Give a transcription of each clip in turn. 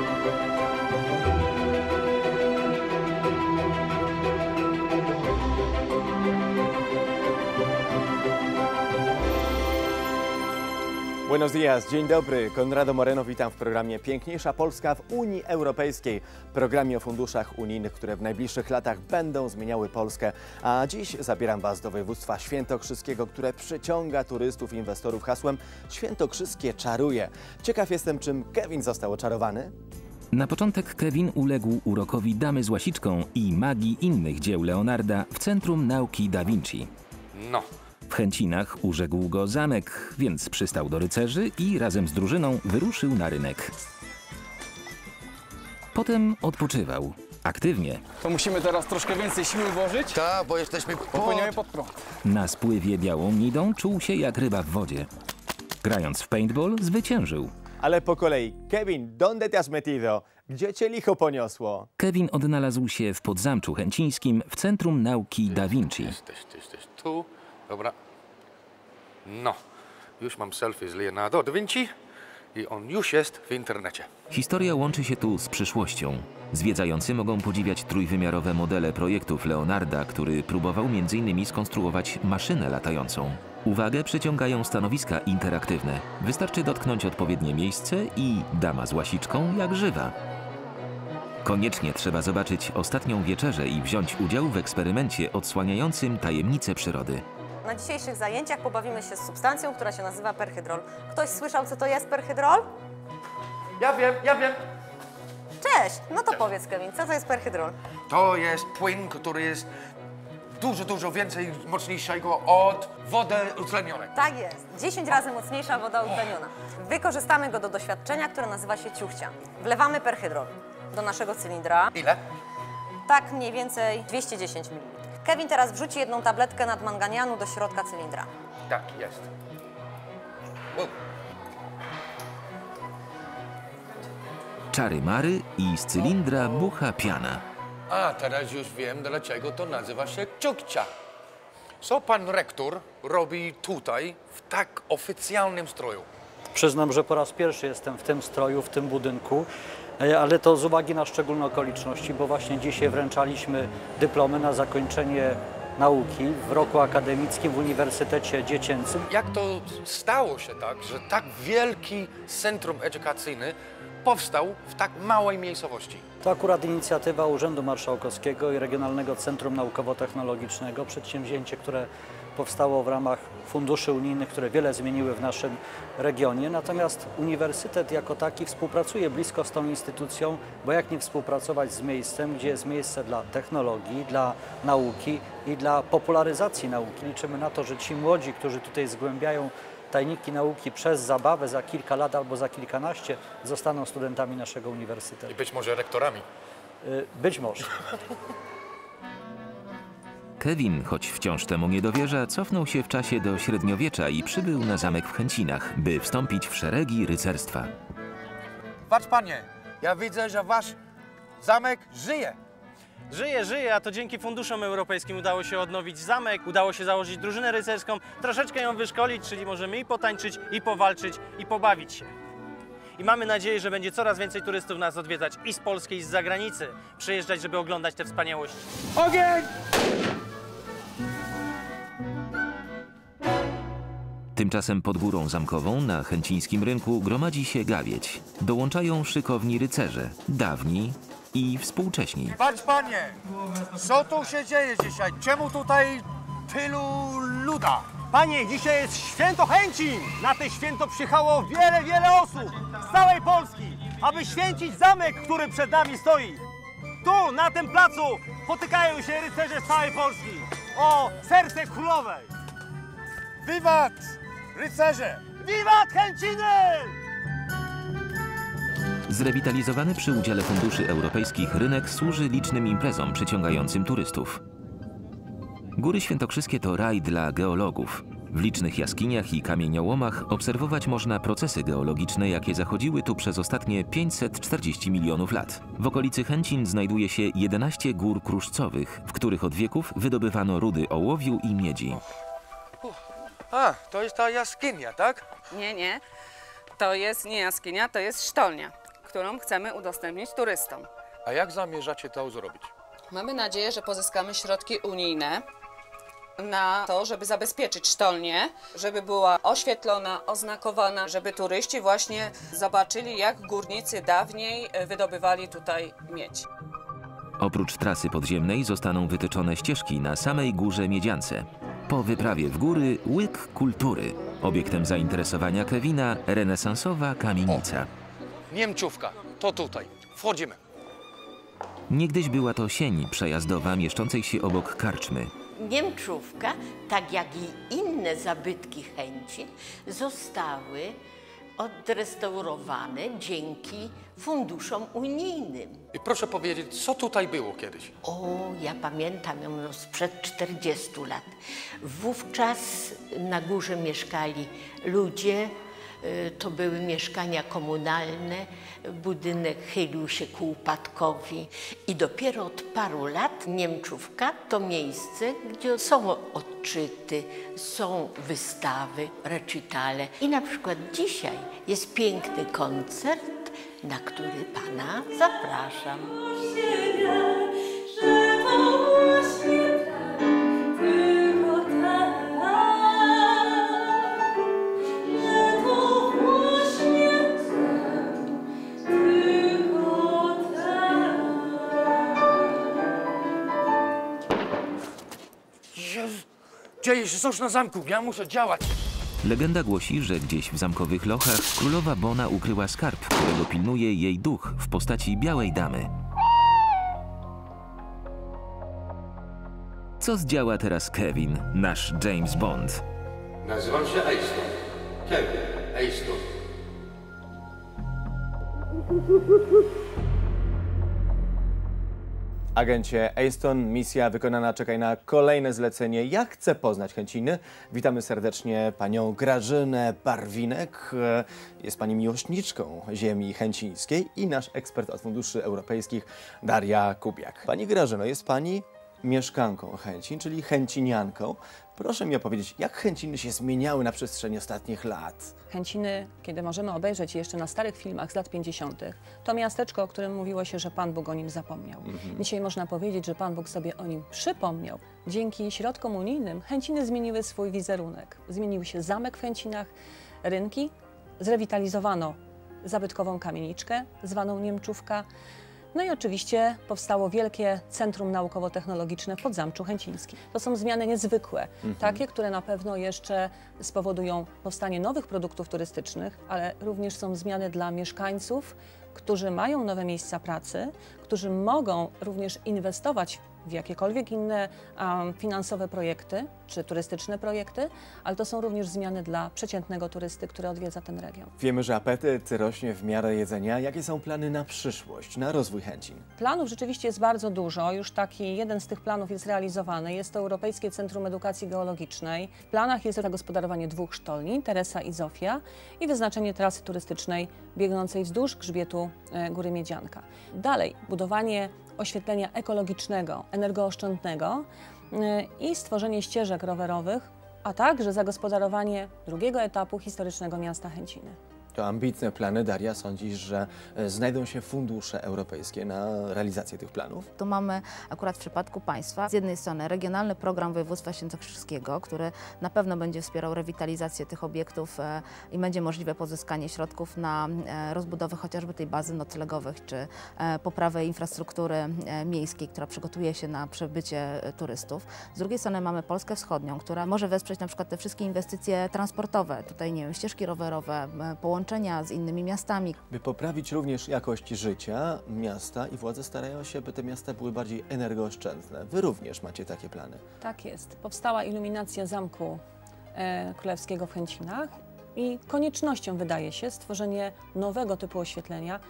Thank you. Buenos días, dzień dobry. Konrado Moreno, witam w programie Piękniejsza Polska w Unii Europejskiej. Programie o funduszach unijnych, które w najbliższych latach będą zmieniały Polskę. A dziś zabieram Was do województwa świętokrzyskiego, które przyciąga turystów i inwestorów hasłem Świętokrzyskie czaruje. Ciekaw jestem, czym Kevin został oczarowany. Na początek Kevin uległ urokowi Damy z łasiczką i magii innych dzieł Leonarda w Centrum Nauki Da Vinci. No, W Chęcinach urzekł go zamek, więc przystał do rycerzy i razem z drużyną wyruszył na rynek. Potem odpoczywał. Aktywnie. To musimy teraz troszkę więcej siły włożyć. tak, bo jesteśmy pod... pod prąd. Na spływie białą nidą czuł się jak ryba w wodzie. Grając w paintball zwyciężył. Ale po kolei. Kevin, donde te has metido? Gdzie cię licho poniosło? Kevin odnalazł się w Podzamczu Chęcińskim w Centrum Nauki Da Vinci. Jesteś, jesteś tu. Dobra. No, już mam selfie z Leonardo da Vinci i on już jest w internecie. Historia łączy się tu z przyszłością. Zwiedzający mogą podziwiać trójwymiarowe modele projektów Leonarda, który próbował m.in. skonstruować maszynę latającą. Uwagę przyciągają stanowiska interaktywne. Wystarczy dotknąć odpowiednie miejsce i dama z łasiczką jak żywa. Koniecznie trzeba zobaczyć ostatnią wieczerzę i wziąć udział w eksperymencie odsłaniającym tajemnice przyrody. Na dzisiejszych zajęciach pobawimy się z substancją, która się nazywa perhydrol. Ktoś słyszał, co to jest perhydrol? Ja wiem, ja wiem. Cześć! No to powiedz, Kevin, co to jest perhydrol? To jest płyn, który jest dużo, dużo więcej mocniejszego od wody utlenionej. Tak jest, 10 razy mocniejsza woda utleniona. Wykorzystamy go do doświadczenia, które nazywa się ciuchcia. Wlewamy perhydrol do naszego cylindra, Ile? tak mniej więcej 210 ml. Kevin teraz wrzuci jedną tabletkę nadmanganianu do środka cylindra. Tak, jest. Wow. Czary mary i z cylindra bucha piana. A, teraz już wiem, dlaczego to nazywa się ciukcia. Co pan rektor robi tutaj w tak oficjalnym stroju? Przyznam, że po raz pierwszy jestem w tym stroju, w tym budynku, ale to z uwagi na szczególne okoliczności, bo właśnie dzisiaj wręczaliśmy dyplomy na zakończenie nauki w roku akademickim w Uniwersytecie Dziecięcym. Jak to stało się tak, że tak wielki centrum edukacyjny powstał w tak małej miejscowości? To akurat inicjatywa Urzędu Marszałkowskiego i Regionalnego Centrum Naukowo-Technologicznego, przedsięwzięcie, które powstało w ramach funduszy unijnych, które wiele zmieniły w naszym regionie. Natomiast uniwersytet jako taki współpracuje blisko z tą instytucją, bo jak nie współpracować z miejscem, gdzie jest miejsce dla technologii, dla nauki i dla popularyzacji nauki. Liczymy na to, że ci młodzi, którzy tutaj zgłębiają tajniki nauki przez zabawę za kilka lat albo za kilkanaście, zostaną studentami naszego I uniwersytetu. być może rektorami. Y, Być może. Kevin, choć wciąż temu nie dowierza, cofnął się w czasie do średniowiecza i przybył na zamek w Chęcinach, by wstąpić w szeregi rycerstwa. Patrz panie, ja widzę, że wasz zamek żyje. Żyje, żyje, a to dzięki funduszom europejskim udało się odnowić zamek, udało się założyć drużynę rycerską, troszeczkę ją wyszkolić, czyli możemy i potańczyć, i powalczyć, i pobawić się. I mamy nadzieję, że będzie coraz więcej turystów nas odwiedzać i z Polski, i z zagranicy, przyjeżdżać, żeby oglądać te wspaniałości. Ogień! Tymczasem pod górą zamkową na chęcińskim rynku gromadzi się gawieć. Dołączają szykowni rycerze, dawni i współcześni. Patrz panie, co tu się dzieje dzisiaj? Czemu tutaj tylu luda? Panie, dzisiaj jest święto chęci! Na te święto przyjechało wiele, wiele osób z całej Polski, aby święcić zamek, który przed nami stoi. Tu, na tym placu, potykają się rycerze z całej Polski o serce królowej. Wiwat, rycerze! Wiwat Chęciny! Zrewitalizowany przy udziale funduszy europejskich rynek służy licznym imprezom przyciągającym turystów. Góry Świętokrzyskie to raj dla geologów. W licznych jaskiniach i kamieniołomach obserwować można procesy geologiczne, jakie zachodziły tu przez ostatnie 540 milionów lat. W okolicy Chęcin znajduje się 11 gór kruszcowych, w których od wieków wydobywano rudy ołowiu i miedzi. A, to jest ta jaskinia, tak? Nie, nie. To jest nie jaskinia, to jest sztolnia. którą chcemy udostępnić turystom. A jak zamierzacie to zrobić? Mamy nadzieję, że pozyskamy środki unijne na to, żeby zabezpieczyć sztolnię, żeby była oświetlona, oznakowana, żeby turyści właśnie zobaczyli, jak górnicy dawniej wydobywali tutaj miedź. Oprócz trasy podziemnej zostaną wytyczone ścieżki na samej górze Miedziance. Po wyprawie w góry łyk kultury. Obiektem zainteresowania Kevina renesansowa kamienica. Niemczówka, to tutaj. Wchodzimy. Niegdyś była to sień przejazdowa mieszczącej się obok karczmy. Niemczówka, tak jak i inne zabytki chęci, zostały odrestaurowane dzięki funduszom unijnym. I proszę powiedzieć, co tutaj było kiedyś? O, ja pamiętam ją no, sprzed 40 lat. Wówczas na górze mieszkali ludzie, to były mieszkania komunalne, budynek chylił się ku upadkowi. I dopiero od paru lat Niemczówka to miejsce, gdzie są odczyty, są wystawy, recitale. I na przykład dzisiaj jest piękny koncert, na który Pana zapraszam. Dzieje się coś na zamku, ja muszę działać. Legenda głosi, że gdzieś w zamkowych lochach królowa Bona ukryła skarb, którego pilnuje jej duch w postaci białej damy. Co zdziała teraz Kevin, nasz James Bond? Nazywam się Aston. Kevin Aston. Agencie Aston, misja wykonana, czekaj na kolejne zlecenie. Ja chcę poznać Chęciny. Witamy serdecznie panią Grażynę Barwinek. Jest pani miłośniczką ziemi chęcińskiej i nasz ekspert od funduszy europejskich Daria Kubiak. Pani Grażyno, jest pani mieszkanką Chęcin, czyli chęcinianką. Proszę mi opowiedzieć, jak Chęciny się zmieniały na przestrzeni ostatnich lat? Chęciny, kiedy możemy obejrzeć je jeszcze na starych filmach z lat 50., to miasteczko, o którym mówiło się, że Pan Bóg o nim zapomniał. Dzisiaj można powiedzieć, że Pan Bóg sobie o nim przypomniał. Dzięki środkom unijnym Chęciny zmieniły swój wizerunek. Zmienił się zamek w Chęcinach, rynki, zrewitalizowano zabytkową kamieniczkę zwaną Niemczówka. No i oczywiście powstało wielkie Centrum Naukowo-Technologiczne w Podzamczu Chęcińskim. To są zmiany niezwykłe, takie, które na pewno jeszcze spowodują powstanie nowych produktów turystycznych, ale również są zmiany dla mieszkańców, którzy mają nowe miejsca pracy, którzy mogą również inwestować w jakiekolwiek inne um, finansowe projekty czy turystyczne projekty, ale to są również zmiany dla przeciętnego turysty, który odwiedza ten region. Wiemy, że apetyt rośnie w miarę jedzenia. Jakie są plany na przyszłość, na rozwój Chęcin? Planów rzeczywiście jest bardzo dużo. Już taki jeden z tych planów jest realizowany. Jest to Europejskie Centrum Edukacji Geologicznej. W planach jest zagospodarowanie dwóch sztolni, Teresa i Zofia, i wyznaczenie trasy turystycznej biegnącej wzdłuż grzbietu e, Góry Miedzianka. Dalej, budowanie oświetlenia ekologicznego, energooszczędnego e, i stworzenie ścieżek rowerowych, a także zagospodarowanie drugiego etapu historycznego miasta Chęciny. To ambitne plany. Daria, sądzisz, że e, znajdą się fundusze europejskie na realizację tych planów? Tu mamy akurat w przypadku państwa z jednej strony regionalny program województwa świętokrzyskiego, który na pewno będzie wspierał rewitalizację tych obiektów e, i będzie możliwe pozyskanie środków na e, rozbudowę chociażby tej bazy noclegowych czy poprawę infrastruktury miejskiej, która przygotuje się na przybycie e, turystów. Z drugiej strony mamy Polskę Wschodnią, która może wesprzeć na przykład te wszystkie inwestycje transportowe, tutaj nie wiem, ścieżki rowerowe, e, połączenia z innymi miastami. By poprawić również jakość życia miasta i władze starają się, by te miasta były bardziej energooszczędne. Wy również macie takie plany. Tak jest. Powstała iluminacja Zamku e, Królewskiego w Chęcinach i koniecznością wydaje się stworzenie nowego typu oświetlenia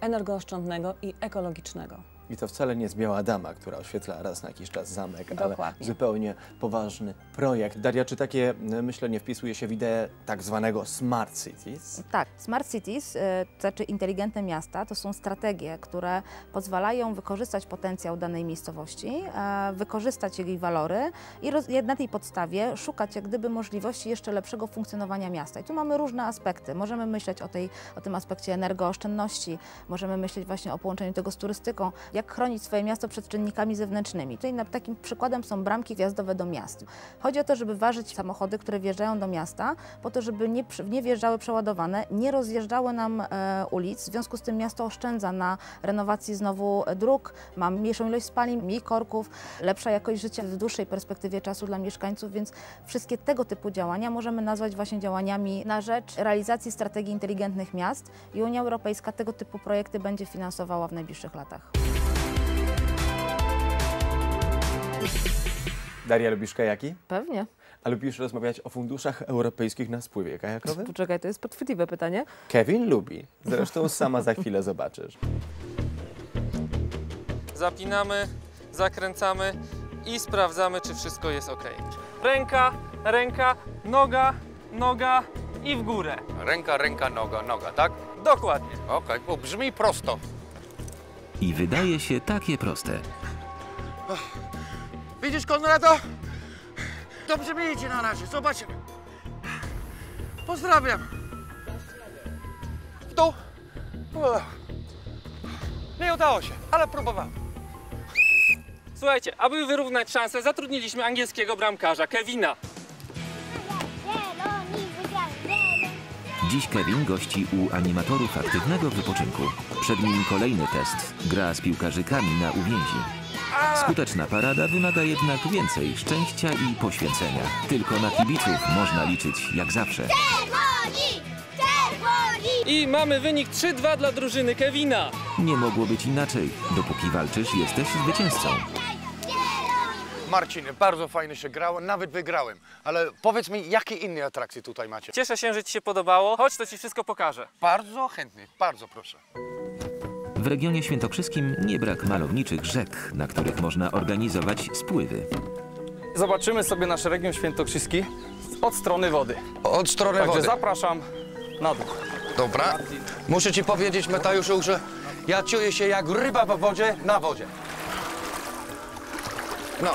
energooszczędnego i ekologicznego. I to wcale nie jest biała dama, która oświetla raz na jakiś czas zamek, ale Dokładnie. zupełnie poważny projekt. Daria, czy takie e, myślenie wpisuje się w ideę tak zwanego smart cities? Tak, smart cities, y, to znaczy inteligentne miasta, to są strategie, które pozwalają wykorzystać potencjał danej miejscowości, e, wykorzystać jej walory i na tej podstawie szukać jak gdyby możliwości jeszcze lepszego funkcjonowania miasta. I tu mamy różne aspekty. Możemy myśleć o, tej, o tym aspekcie energooszczędności, możemy myśleć właśnie o połączeniu tego z turystyką, jak chronić swoje miasto przed czynnikami zewnętrznymi. Tutaj takim przykładem są bramki wjazdowe do miast. Chodzi o to, żeby ważyć samochody, które wjeżdżają do miasta, po to, żeby nie, nie wjeżdżały przeładowane, nie rozjeżdżały nam e, ulic. W związku z tym miasto oszczędza na renowacji znowu dróg, ma mniejszą ilość spalin, mniej korków, lepsza jakość życia w dłuższej perspektywie czasu dla mieszkańców, więc wszystkie tego typu działania możemy nazwać właśnie działaniami na rzecz realizacji strategii inteligentnych miast i Unia Europejska tego typu projekty będzie finansowała w najbliższych latach. Daria, lubisz kajaki? Pewnie. A lubisz rozmawiać o funduszach europejskich na spływie kajakowym? Poczekaj, to jest podchwytliwe pytanie. Kevin lubi. Zresztą sama za chwilę zobaczysz. Zapinamy, zakręcamy i sprawdzamy, czy wszystko jest ok. Ręka, ręka, noga, noga i w górę. Ręka, ręka, noga, noga, tak? Dokładnie. Okej, bo brzmi prosto. I wydaje się takie proste. Widzisz, Konrado? Dobrze mi idzie na razie, zobaczymy. Pozdrawiam. W dół. Nie udało się, ale próbowałem. Słuchajcie, aby wyrównać szanse, zatrudniliśmy angielskiego bramkarza, Kevina. Dziś Kevin gości u animatorów aktywnego wypoczynku. Przed nim kolejny test. Gra z piłkarzykami na uwięzi. Skuteczna parada wymaga jednak więcej szczęścia i poświęcenia. Tylko na kibiców można liczyć jak zawsze. Czerwoni! Czerwoni! I mamy wynik 3-2 dla drużyny Kevina. Nie mogło być inaczej. Dopóki walczysz, jesteś zwycięzcą. Marcin, bardzo fajnie się grało, nawet wygrałem. Ale powiedz mi, jakie inne atrakcje tutaj macie? Cieszę się, że Ci się podobało. Chodź, to Ci wszystko pokażę. Bardzo chętnie, bardzo proszę. W regionie świętokrzyskim nie brak malowniczych rzek, na których można organizować spływy. Zobaczymy sobie nasz region świętokrzyski od strony wody. Od strony Także wody. zapraszam na dół. Dobra. Muszę ci powiedzieć, Metajuszu, że ja czuję się jak ryba w wodzie na wodzie. No.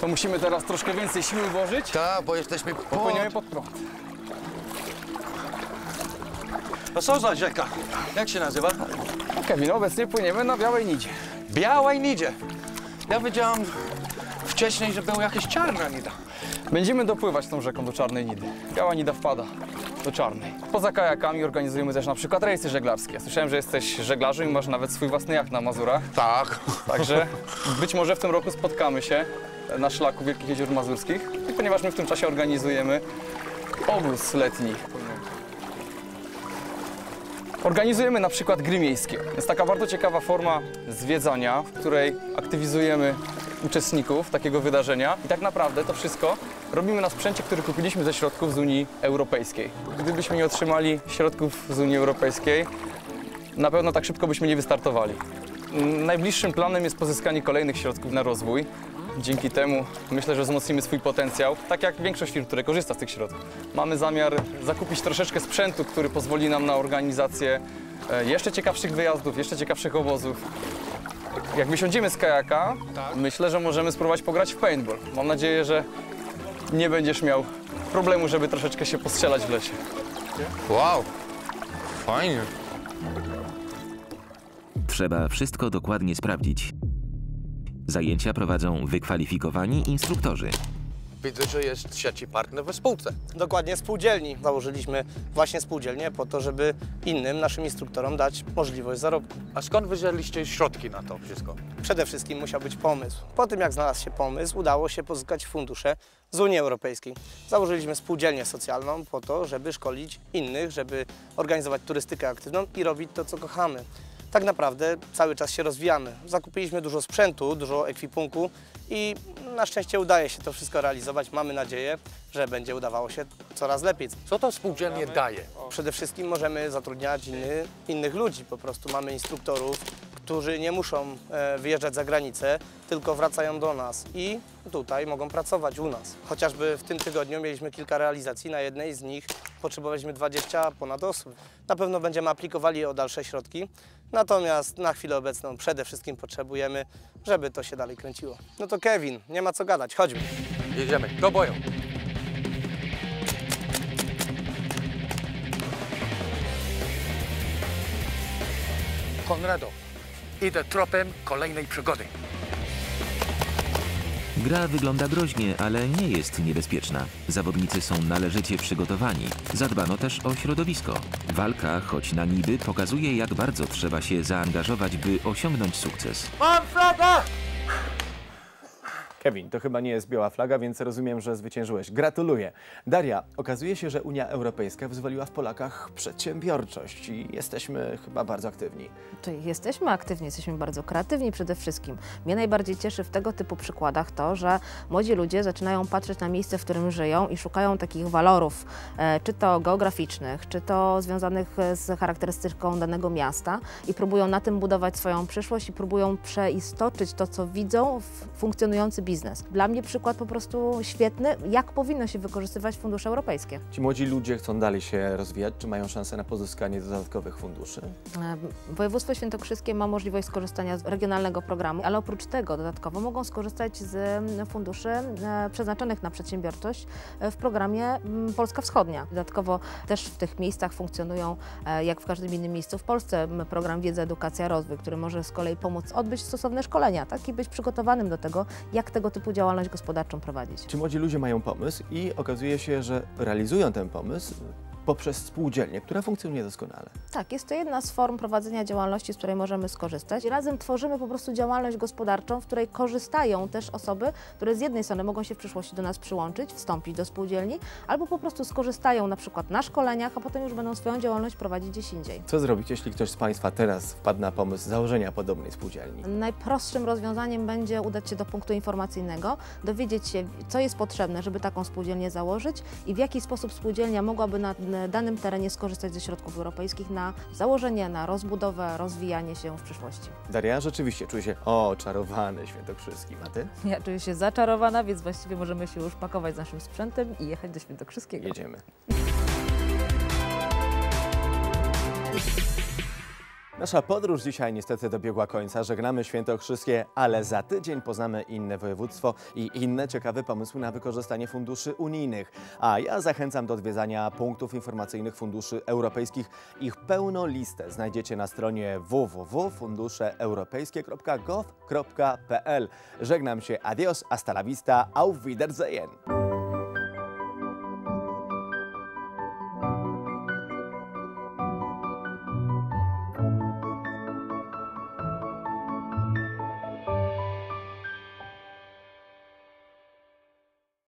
To musimy teraz troszkę więcej siły włożyć. Tak, bo jesteśmy pod... płyniemy pod prąd. To co za rzeka? Jak się nazywa? Kevin, obecnie płyniemy na Białej Nidzie. Białej Nidzie. Ja wiedziałam wcześniej, że była jakaś czarna nida. Będziemy dopływać tą rzeką do Czarnej Nidy. Biała Nida wpada do Czarnej. Poza kajakami organizujemy też na przykład rejsy żeglarskie. Słyszałem, że jesteś żeglarzem i masz nawet swój własny jacht na Mazurach. Tak. Także być może w tym roku spotkamy się na szlaku Wielkich Jezior Mazurskich. I ponieważ my w tym czasie organizujemy obóz letni. Organizujemy na przykład gry miejskie. Jest taka bardzo ciekawa forma zwiedzania, w której aktywizujemy uczestników takiego wydarzenia i tak naprawdę to wszystko robimy na sprzęcie, który kupiliśmy ze środków z Unii Europejskiej. Gdybyśmy nie otrzymali środków z Unii Europejskiej, na pewno tak szybko byśmy nie wystartowali. Najbliższym planem jest pozyskanie kolejnych środków na rozwój. Dzięki temu myślę, że wzmocnimy swój potencjał, tak jak większość firm, które korzysta z tych środków. Mamy zamiar zakupić troszeczkę sprzętu, który pozwoli nam na organizację e, jeszcze ciekawszych wyjazdów, jeszcze ciekawszych obozów. Jak wysiądziemy z kajaka, myślę, że możemy spróbować pograć w paintball. Mam nadzieję, że nie będziesz miał problemu, żeby troszeczkę się postrzelać w lesie. Wow. Fajnie. Trzeba wszystko dokładnie sprawdzić. Zajęcia prowadzą wykwalifikowani instruktorzy. Widzę, że jest trzeci partner we spółce. Dokładnie spółdzielni. Założyliśmy właśnie spółdzielnię po to, żeby innym naszym instruktorom dać możliwość zarobku. A skąd wzięliście środki na to wszystko? Przede wszystkim musiał być pomysł. Po tym jak znalazł się pomysł, udało się pozyskać fundusze z Unii Europejskiej. Założyliśmy spółdzielnię socjalną po to, żeby szkolić innych, żeby organizować turystykę aktywną i robić to, co kochamy. Tak naprawdę cały czas się rozwijamy. Zakupiliśmy dużo sprzętu, dużo ekwipunku i na szczęście udaje się to wszystko realizować. Mamy nadzieję, że będzie udawało się coraz lepiej. Co to spółdzielnie daje? Przede wszystkim możemy zatrudniać inny, innych ludzi. Po prostu mamy instruktorów, którzy nie muszą e, wyjeżdżać za granicę, tylko wracają do nas i tutaj mogą pracować u nas. Chociażby w tym tygodniu mieliśmy kilka realizacji, na jednej z nich potrzebowaliśmy 20 ponad osób. Na pewno będziemy aplikowali o dalsze środki, natomiast na chwilę obecną przede wszystkim potrzebujemy, żeby to się dalej kręciło. No to Kevin, nie ma co gadać, chodźmy. Jedziemy, do boju. Konrado, idę tropem kolejnej przygody. Gra wygląda groźnie, ale nie jest niebezpieczna. Zawodnicy są należycie przygotowani. Zadbano też o środowisko. Walka, choć na niby, pokazuje jak bardzo trzeba się zaangażować, by osiągnąć sukces. Mam flagę! Kevin, to chyba nie jest biała flaga, więc rozumiem, że zwyciężyłeś. Gratuluję. Daria, okazuje się, że Unia Europejska wyzwoliła w Polakach przedsiębiorczość i jesteśmy chyba bardzo aktywni. Czy jesteśmy aktywni, jesteśmy bardzo kreatywni przede wszystkim. Mnie najbardziej cieszy w tego typu przykładach to, że młodzi ludzie zaczynają patrzeć na miejsce, w którym żyją i szukają takich walorów, e, czy to geograficznych, czy to związanych e, z charakterystyką danego miasta i próbują na tym budować swoją przyszłość i próbują przeistoczyć to, co widzą w funkcjonujący biznes. Dla mnie przykład po prostu świetny, jak powinno się wykorzystywać fundusze europejskie. Ci młodzi ludzie chcą dalej się rozwijać, czy mają szansę na pozyskanie dodatkowych funduszy? Województwo Świętokrzyskie ma możliwość skorzystania z regionalnego programu, ale oprócz tego dodatkowo mogą skorzystać z funduszy przeznaczonych na przedsiębiorczość e, w programie mm, Polska Wschodnia. Dodatkowo też w tych miejscach funkcjonują, e, jak w każdym innym miejscu w Polsce, program Wiedza, Edukacja, Rozwój, który może z kolei pomóc odbyć stosowne szkolenia, tak i być przygotowanym do tego, jak tego typu działalność gospodarczą prowadzić. Ci młodzi ludzie mają pomysł i okazuje się, że realizują ten pomysł poprzez spółdzielnię, która funkcjonuje doskonale. Tak, jest to jedna z form prowadzenia działalności, z której możemy skorzystać. Razem tworzymy po prostu działalność gospodarczą, w której korzystają też osoby, które z jednej strony mogą się w przyszłości do nas przyłączyć, wstąpić do spółdzielni, albo po prostu skorzystają na przykład na szkoleniach, a potem już będą swoją działalność prowadzić gdzieś indziej. Co zrobić, jeśli ktoś z Państwa teraz wpadł na pomysł założenia podobnej spółdzielni? Najprostszym rozwiązaniem będzie udać się do punktu informacyjnego, dowiedzieć się, co jest potrzebne, żeby taką spółdzielnię założyć i w jaki sposób spółdzielnia mogłaby na danym terenie skorzystać ze środków europejskich na założenie, na rozbudowę, rozwijanie się w przyszłości. Daria, rzeczywiście czuję się oczarowany świętokrzyskim, a Ty? Ja czuję się zaczarowana, więc właściwie możemy się już pakować z naszym sprzętem i jechać do Świętokrzyskiego. Jedziemy. Nasza podróż dzisiaj niestety dobiegła końca. Żegnamy Świętokrzyskie, ale za tydzień poznamy inne województwo i inne ciekawe pomysły na wykorzystanie funduszy unijnych. A ja zachęcam do odwiedzania punktów informacyjnych funduszy europejskich. Ich pełną listę znajdziecie na stronie www.funduszeeuropejskie.gov.pl. Żegnam się, adios, hasta la vista, auf Wiedersehen.